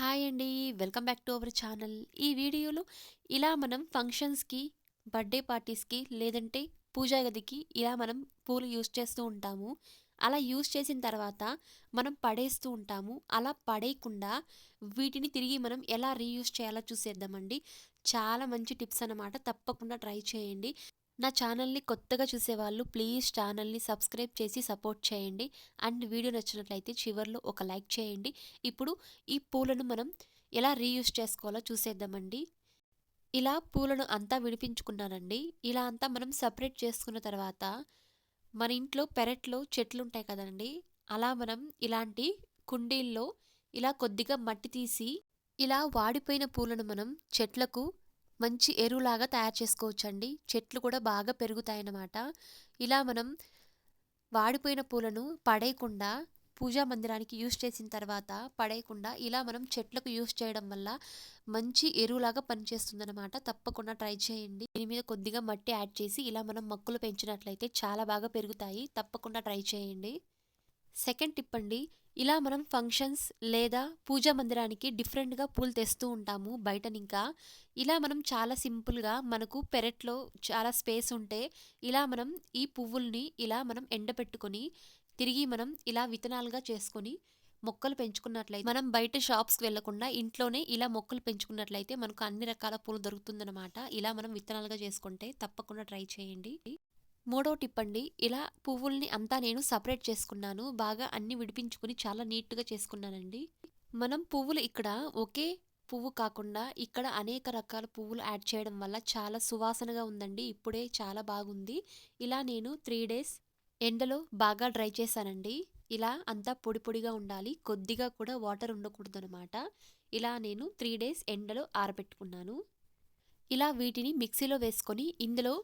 Hi అండి. Welcome back to our channel. ఈ వీడియోలో ఇలా మనం ఫంక్షన్స్కి బర్త్డే పార్టీస్కి లేదంటే పూజా గదికి ఇలా మనం పూలు యూస్ చేస్తూ ఉంటాము. అలా యూస్ చేసిన తర్వాత మనం పడేస్తూ ఉంటాము. అలా పడేయకుండా వీటిని తిరిగి మనం ఎలా రీయూస్ చేయాలో చూసేద్దామండి. చాలా మంచి టిప్స్ అన్నమాట. తప్పకుండా ట్రై చేయండి. నా ఛానల్ని కొత్తగా చూసేవాళ్ళు ప్లీజ్ ఛానల్ని సబ్స్క్రైబ్ చేసి సపోర్ట్ చేయండి. అండ్ వీడియో నచ్చినట్లయితే చివరిలో ఒక లైక్ చేయండి. ఇప్పుడు ఈ పూలను మనం ఎలా రీయూస్ చేసుకోవాలో చూసేద్దామండి. ఇలా పూలను అంతా విడిపించుకున్నానండి. ఇలా అంతా మనం సపరేట్ చేసుకున్న తర్వాత మన ఇంట్లో పెరట్లో చెట్లు ఉంటాయి కదండి. అలా మనం ఇలాంటి కుండీల్లో ఇలా కొద్దిగా మట్టి తీసి ఇలా వాడిపోయిన పూలను మనం చెట్లకు మంచి ఎరువులాగా తయారు చేసుకోవచ్చండి. చెట్లు కూడా బాగా పెరుగుతాయన్నమాట. ఇలా మనం వాడిపోయిన పూలను పడేయకుండా పూజా మందిరానికి యూస్ చేసిన తర్వాత పడేయకుండా ఇలా మనం చెట్లకు యూస్ చేయడం వల్ల మంచి ఎరువులాగా పనిచేస్తుందన్నమాట. తప్పకుండా ట్రై చేయండి. దీని మీద కొద్దిగా మట్టి యాడ్ చేసి ఇలా మనం మొక్కలు పెంచినట్లయితే చాలా బాగా పెరుగుతాయి. తప్పకుండా ట్రై చేయండి. సెకండ్ టిప్ అండి ఇలా మనం ఫంక్షన్స్ లేదా పూజా మందిరానికి డిఫరెంట్గా పూలు తెస్తూ ఉంటాము బయట ఇంకా ఇలా మనం చాలా సింపుల్గా మనకు పెరట్లో చాలా స్పేస్ ఉంటే ఇలా మనం ఈ పువ్వుల్ని ఇలా మనం ఎండపెట్టుకొని తిరిగి మనం ఇలా విత్తనాలుగా చేసుకొని మొక్కలు పెంచుకున్నట్లయితే మనం బయట షాప్స్కి వెళ్ళకుండా ఇంట్లోనే ఇలా మొక్కలు పెంచుకున్నట్లయితే మనకు అన్ని రకాల పూలు దొరుకుతుందన్నమాట. ఇలా మనం విత్తనాలుగా చేసుకుంటే తప్పకుండా ట్రై చేయండి. మూడో టిప్ అండి ఇలా పువ్వుల్ని అంతా నేను సపరేట్ చేసుకున్నాను. బాగా అన్ని విడిపించుకుని చాలా నీట్గా చేసుకున్నానండి. మనం పువ్వులు ఇక్కడ ఒకే పువ్వు కాకుండా ఇక్కడ అనేక రకాల పువ్వులు యాడ్ చేయడం వల్ల చాలా సువాసనగా ఉందండి. ఇప్పుడే చాలా బాగుంది. ఇలా నేను త్రీ డేస్ ఎండలో బాగా డ్రై చేశానండి. ఇలా అంతా పొడి పొడిగా ఉండాలి. కొద్దిగా కూడా వాటర్ ఉండకూడదు అనమాట ఇలా నేను త్రీ డేస్ ఎండలో ఆరబెట్టుకున్నాను. ఇలా వీటిని మిక్సీలో వేసుకొని ఇందులో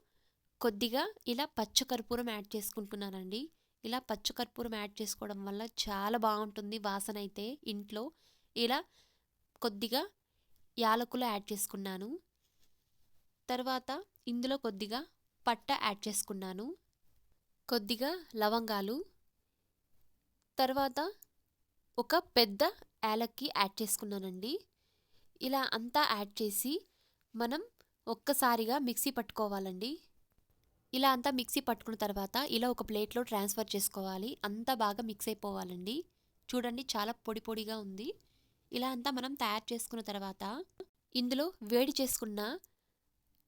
కొద్దిగా ఇలా పచ్చకర్పూరం యాడ్ చేసుకుంటున్నానండి. ఇలా పచ్చకర్పూరం యాడ్ చేసుకోవడం వల్ల చాలా బాగుంటుంది వాసన అయితే ఇంట్లో. ఇలా కొద్దిగా యాలకులు యాడ్ చేసుకున్నాను. తర్వాత ఇందులో కొద్దిగా పట్ట యాడ్ చేసుకున్నాను. కొద్దిగా లవంగాలు. తర్వాత ఒక పెద్ద యాలక్కి యాడ్ చేసుకున్నానండి. ఇలా అంతా యాడ్ చేసి మనం ఒక్కసారిగా మిక్సీ పట్టుకోవాలండి. ఇలా అంతా మిక్సీ పట్టుకున్న తర్వాత ఇలా ఒక ప్లేట్లో ట్రాన్స్ఫర్ చేసుకోవాలి. అంతా బాగా మిక్స్ అయిపోవాలండి. చూడండి చాలా పొడి పొడిగా ఉంది. ఇలా అంతా మనం తయారు చేసుకున్న తర్వాత ఇందులో వేడి చేసుకున్న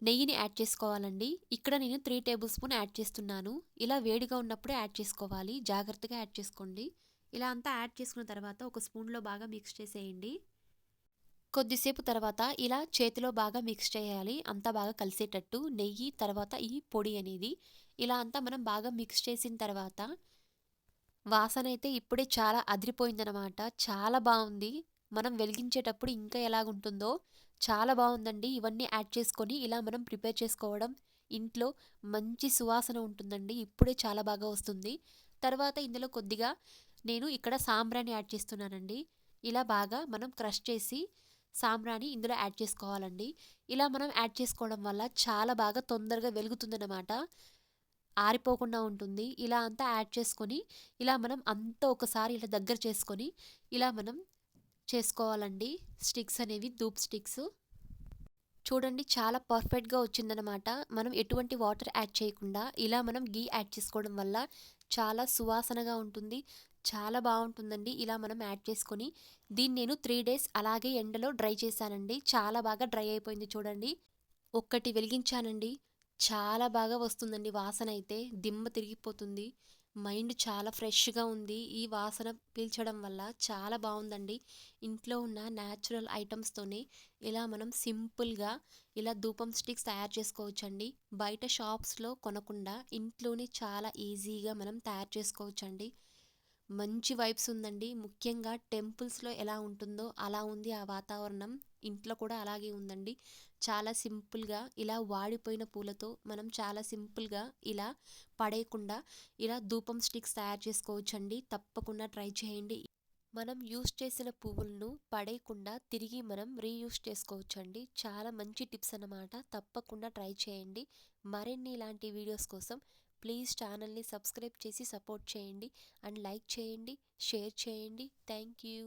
నెయ్యిని యాడ్ చేసుకోవాలండి. ఇక్కడ నేను త్రీ టేబుల్ స్పూన్ యాడ్ చేస్తున్నాను. ఇలా వేడిగా ఉన్నప్పుడే యాడ్ చేసుకోవాలి. జాగ్రత్తగా యాడ్ చేసుకోండి. ఇలా అంతా యాడ్ చేసుకున్న తర్వాత ఒక స్పూన్లో బాగా మిక్స్ చేసేయండి. కొద్దిసేపు తర్వాత ఇలా చేతిలో బాగా మిక్స్ చేయాలి. అంతా బాగా కలిసేటట్టు నెయ్యి తర్వాత ఈ పొడి అనేది ఇలా అంతా మనం బాగా మిక్స్ చేసిన తర్వాత వాసన అయితే ఇప్పుడే చాలా అదిరిపోయిందనమాట చాలా బాగుంది. మనం వెలిగించేటప్పుడు ఇంకా ఎలాగుంటుందో చాలా బాగుందండి. ఇవన్నీ యాడ్ చేసుకొని ఇలా మనం ప్రిపేర్ చేసుకోవడం ఇంట్లో మంచి సువాసన ఉంటుందండి. ఇప్పుడే చాలా బాగా వస్తుంది. తర్వాత ఇందులో కొద్దిగా నేను ఇక్కడ సాంబ్రాన్ని యాడ్ చేస్తున్నానండి. ఇలా బాగా మనం క్రష్ చేసి సాంబ్రాణి ఇందులో యాడ్ చేసుకోవాలండి. ఇలా మనం యాడ్ చేసుకోవడం వల్ల చాలా బాగా తొందరగా వెలుగుతుందన్నమాట. ఆరిపోకుండా ఉంటుంది. ఇలా అంతా యాడ్ చేసుకొని ఇలా మనం అంతా ఒకసారి ఇలా దగ్గర చేసుకొని ఇలా మనం చేసుకోవాలండి. స్టిక్స్ అనేవి ధూప్ స్టిక్స్. చూడండి చాలా పర్ఫెక్ట్గా వచ్చిందనమాట మనం ఎటువంటి వాటర్ యాడ్ చేయకుండా ఇలా మనం గీ యాడ్ చేసుకోవడం వల్ల చాలా సువాసనగా ఉంటుంది. చాలా బాగుంటుందండి. ఇలా మనం యాడ్ చేసుకొని దీన్ని నేను త్రీ డేస్ అలాగే ఎండలో డ్రై చేశానండి. చాలా బాగా డ్రై అయిపోయింది చూడండి. ఒక్కటి వెలిగించానండి. చాలా బాగా వస్తుందండి వాసన అయితే. దిమ్మ తిరిగిపోతుంది. మైండ్ చాలా ఫ్రెష్గా ఉంది. ఈ వాసన పీల్చడం వల్ల చాలా బాగుందండి. ఇంట్లో ఉన్న న్యాచురల్ ఐటమ్స్తోనే ఇలా మనం సింపుల్గా ఇలా ధూపం స్టిక్స్ తయారు చేసుకోవచ్చండి. బయట షాప్స్లో కొనకుండా ఇంట్లోనే చాలా ఈజీగా మనం తయారు చేసుకోవచ్చండి. మంచి వైబ్స్ ఉందండి. ముఖ్యంగా టెంపుల్స్లో ఎలా ఉంటుందో అలా ఉంది ఆ వాతావరణం. ఇంట్లో కూడా అలాగే ఉందండి. చాలా సింపుల్గా ఇలా వాడిపోయిన పూలతో మనం చాలా సింపుల్గా ఇలా పడేయకుండా ఇలా ధూపం స్టిక్స్ తయారు చేసుకోవచ్చండి. తప్పకుండా ట్రై చేయండి. మనం యూస్ చేసిన పువ్వులను పడేయకుండా తిరిగి మనం రీయూస్ చేసుకోవచ్చండి. చాలా మంచి టిప్స్ అన్నమాట. తప్పకుండా ట్రై చేయండి. మరిన్ని ఇలాంటి వీడియోస్ కోసం ప్లీజ్ ఛానల్ని సబ్స్క్రైబ్ చేసి సపోర్ట్ చేయండి అండ్ లైక్ చేయండి షేర్ చేయండి. Thank you.